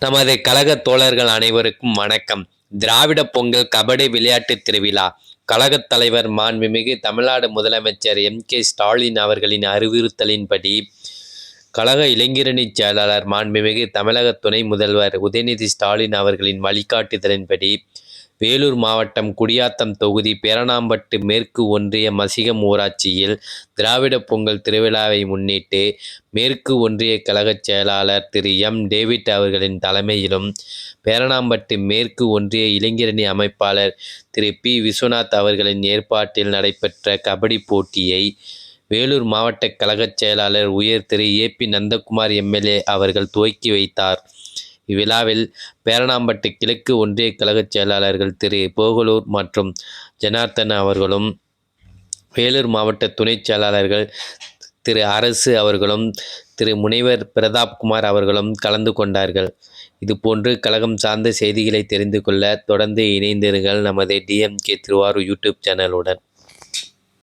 நமது கழக தோழர்கள் அனைவருக்கும் வணக்கம். திராவிட பொங்கல் கபடி விளையாட்டு திருவிழா. கழகத் தலைவர் மாண்புமிகு தமிழ்நாடு முதலமைச்சர் எம் கே ஸ்டாலின் அவர்களின் அறிவுறுத்தலின்படி கழக இளைஞரணி செயலாளர் மாண்புமிகு தமிழக துணை முதல்வர் உதயநிதி ஸ்டாலின் அவர்களின் வழிகாட்டுதலின்படி வேலூர் மாவட்டம் குடியாத்தம் தொகுதி பேரணாம்பட்டு மேற்கு ஒன்றிய மசிகம் ஊராட்சியில் திராவிட பொங்கல் திருவிழாவை முன்னிட்டு மேற்கு ஒன்றிய கழகச் செயலாளர் திரு எம். டேவிட் அவர்களின் தலைமையிலும் பேரணாம்பட்டு மேற்கு ஒன்றிய இளைஞரணி அமைப்பாளர் திரு பி. விஸ்வநாத் அவர்களின் ஏற்பாட்டில் நடைபெற்ற கபடி போட்டியை வேலூர் மாவட்ட கழகச் செயலாளர் உயர் திரு ஏ. பி. நந்தகுமார் எம்எல்ஏ அவர்கள் துவக்கி வைத்தார். இவ்விழாவில் பேரணாம்பட்டு கிழக்கு ஒன்றிய கழகச் செயலாளர்கள் திரு. போகலூர் மற்றும் ஜனார்த்தன் அவர்களும் வேலூர் மாவட்ட துணைச் செயலாளர்கள் திரு. அரசு அவர்களும் திரு. முனைவர் பிரதாப்குமார் அவர்களும் கலந்து கொண்டார்கள். இதுபோன்று கழகம் சார்ந்த செய்திகளை தெரிந்து கொள்ள தொடர்ந்து இணைந்திருங்கள். நமது டிஎம்கே திருவாரூர் யூடியூப் சேனலுடன்.